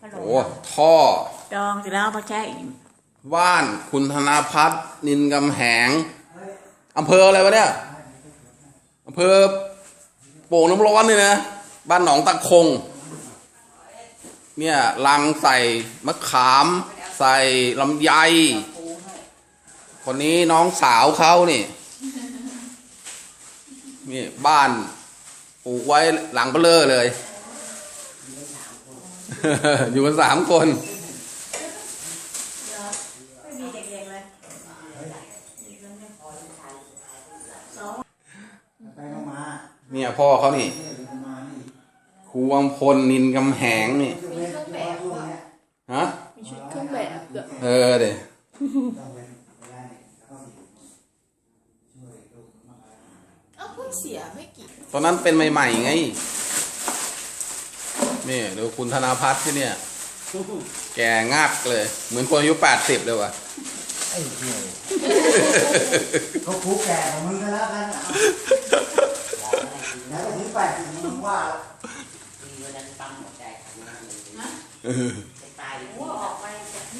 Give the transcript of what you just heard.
ขนมโอ้ท่อ ดองเสร็จแล้วเอามาแช่อีกบ้านคุณธนาพัฒน์นินกำแหงอำเภออะไรวะเนี่ยอำเภอโป่งน้ำร้อนนี่นะ บ้านหนองตะคง เนี่ยลังใส่มะขาม ใส่ลำไย คนนี้น้องสาวเขานี่นี่ บ้านปลูกไว้หลังเบลอเลย อยู่กันสามคนไม่มีเด็กๆเลยสองไปเข้ามาเนี่ยพ่อเขานี่เนี่ยเข้ามานี่ครูวังพลนินกำแหงนี่จะเว้นจะว่าพวกเนี้ยฮะมีชุดเครื่องแบบด้วยเออเดี๋ยต้องเว้นไม่ได้แล้วก็ช่วยลูกมากเอ้าเพิ่งเสียไม่กี่ตอนนั้นเป็นใหม่ ๆ ไง นี่ดูคุณธนาพัฒน์ที่เนี่ย แกงักเลย เหมือนคนอายุแปดสิบเลยว่ะไอ้เหี้ยเขาคูแก่ของมึงก็แล้วกันอะแล้วก็ถึงแปดสิบมึงว่ามีวันนั้นปั๊มหัวใจทำงานเลยเออ